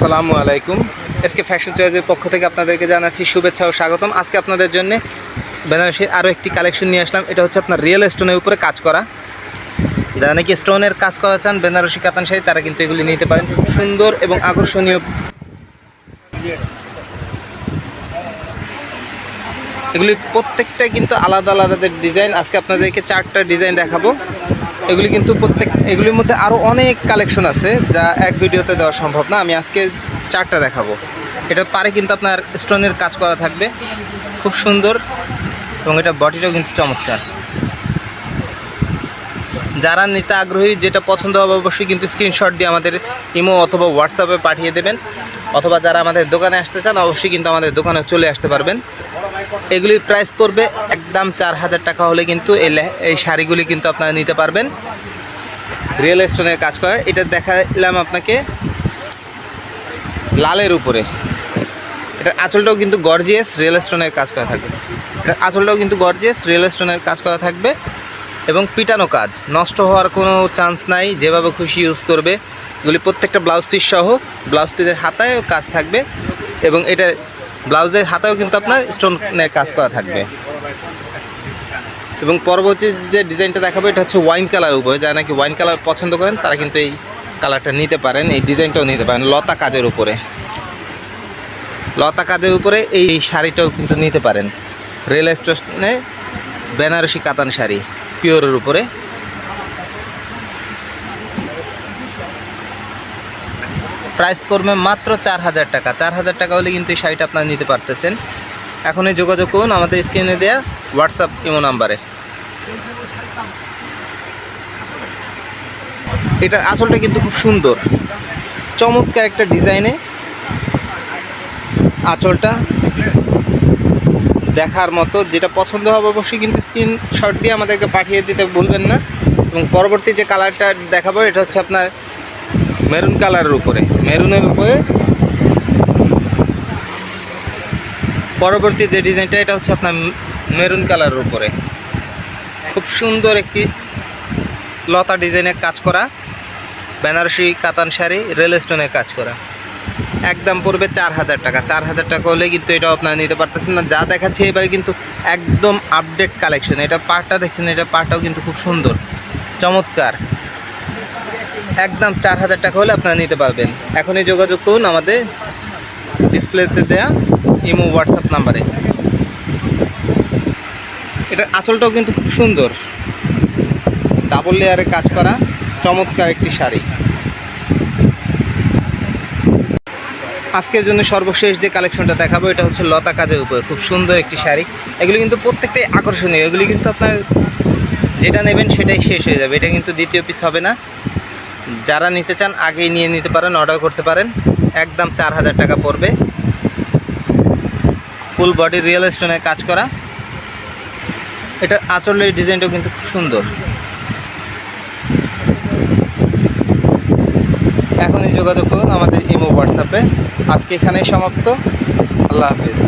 আসসালামু আলাইকুম। SK fashion চয়েসের পক্ষ থেকে আপনাদেরকে জানাচ্ছি শুভেচ্ছা ও স্বাগতম। আজকে আপনাদের জন্য বেনারসির আরও একটি কালেকশন নিয়ে আসলাম। এটা হচ্ছে আপনার রিয়েল স্টোনের উপরে কাজ করা। যারা নাকি স্টোনের কাজ করা চান, বেনারসি, কাতান শাড়ি, তারা কিন্তু এগুলি নিতে পারেন। খুব সুন্দর এবং আকর্ষণীয়। এগুলি প্রত্যেকটাই কিন্তু আলাদা আলাদা ডিজাইন আজকে আপনাদেরকে চারটা ডিজাইন দেখাবো। এগুলি কিন্তু প্রত্যেক এগুলির মধ্যে আরও অনেক কালেকশন আছে যা এক ভিডিওতে দেওয়া সম্ভব না। আমি আজকে চারটা দেখাবো। এটা পারে কিন্তু আপনার স্টোনের কাজ করা থাকবে। খুব সুন্দর এবং এটা বডিটাও কিন্তু চমৎকার। যারা নিতে আগ্রহী, যেটা পছন্দ হবে অবশ্যই কিন্তু স্ক্রিনশট দিয়ে আমাদের ইমো অথবা হোয়াটসঅ্যাপে পাঠিয়ে দেবেন। অথবা যারা আমাদের দোকানে আসতে চান, অবশ্যই কিন্তু আমাদের দোকানে চলে আসতে পারবেন। এগুলির প্রাইস পড়বে একদম চার হাজার টাকা হলে কিন্তু এই শাড়িগুলি কিন্তু আপনারা নিতে পারবেন। রিয়েল স্টোনের কাজ করে। এটা দেখালাম আপনাকে লালের উপরে। এটার আঁচলটাও কিন্তু গর্জিয়াস রিয়েল স্টোনের কাজ করা থাকবে। এটার আঁচলটাও কিন্তু গর্জিয়াস রিয়েল স্টোনের কাজ করা থাকবে এবং পিটানো কাজ। নষ্ট হওয়ার কোনো চান্স নাই, যেভাবে খুশি ইউজ করবে। এগুলি প্রত্যেকটা ব্লাউজ পিস সহ ব্লাউজ পিসের হাতায়ও কাজ থাকবে এবং এটা ব্লাউজের হাতায়ও কিন্তু আপনার স্টোনের কাজ করা থাকবে। এবং পরবর্তী যে ডিজাইনটা দেখাবো, এটা হচ্ছে ওয়াইন কালার উপরে যারা নাকি ওয়াইন কালার পছন্দ করেন, তারা কিন্তু এই কালারটা নিতে পারেন, এই ডিজাইনটাও নিতে পারেন, লতা কাজের উপরে। লতা কাজের উপরে এই শাড়িটাও কিন্তু নিতে পারেন। রেল স্টেশনে বেনারসি কাতান শাড়ি পিওরের উপরে। প্রাইস পড়বে মাত্র চার হাজার টাকা। চার হাজার টাকা হলে কিন্তু এই শাড়িটা আপনারা নিতে পারতেছেন। এখনই যোগাযোগ করুন, আমাদের স্ক্রিনে দেওয়া হোয়াটসঅ্যাপ ইমো নাম্বারে। এটা আসলটা কিন্তু খুব সুন্দর। চমৎকার একটা ডিজাইনে আঁচলটা দেখার মতো। যেটা পছন্দ হবে অবশ্যই কিন্তু স্ক্রিন স্ক্রিনশট দিয়ে আমাদেরকে পাঠিয়ে দিতে ভুলবেন না। এবং পরবর্তী যে কালারটা দেখাবো, এটা হচ্ছে আপনার মেরুন কালারের উপরে। মেরুনের উপরে পরবর্তী যে ডিজাইনটা, এটা হচ্ছে আপনার মেরুন কালারের উপরে। খুব সুন্দর একটি লতা ডিজাইনের কাজ করা। বেনারসি কাতান শাড়ি রেল স্টোনের কাজ করা। একদম পড়বে চার হাজার টাকা। চার হাজার টাকা হলে কিন্তু এটাও আপনারা নিতে পারতেছেন না। যা দেখাচ্ছি এবার কিন্তু একদম আপডেট কালেকশন এটা পাটটা দেখছেন, এটা পাটটাও কিন্তু খুব সুন্দর। চমৎকার। একদম চার হাজার টাকা হলে আপনারা নিতে পারবেন। এখনই যোগাযোগ করুন আমাদের ডিসপ্লেতে দেয়া ইমো হোয়াটসঅ্যাপ নাম্বারে এটার আঁচলটাও কিন্তু খুব সুন্দর। ডাবল লেয়ারে কাজ করা চমৎকার একটি শাড়ি। আজকের জন্য সর্বশেষ যে কালেকশনটা দেখাবো, এটা হচ্ছে লতা কাজের উপরে। খুব সুন্দর একটি শাড়ি। এগুলি কিন্তু প্রত্যেকটাই আকর্ষণীয়। এগুলি কিন্তু আপনার যেটা নেবেন সেটাই শেষ হয়ে যাবে। এটা কিন্তু দ্বিতীয় পিস হবে না। যারা নিতে চান, আগেই নিয়ে নিতে পারেন অর্ডার করতে পারেন। একদম চার হাজার টাকা পড়বে। ফুল বডি রিয়েল স্টোনে কাজ করা। এটা আঁচলের ডিজাইনটাও কিন্তু খুব সুন্দর। এখনই যোগাযোগ করুন আমাদের ইমো হোয়াটসঅ্যাপে। আজকে এখানেই সমাপ্ত। আল্লাহ হাফিজ।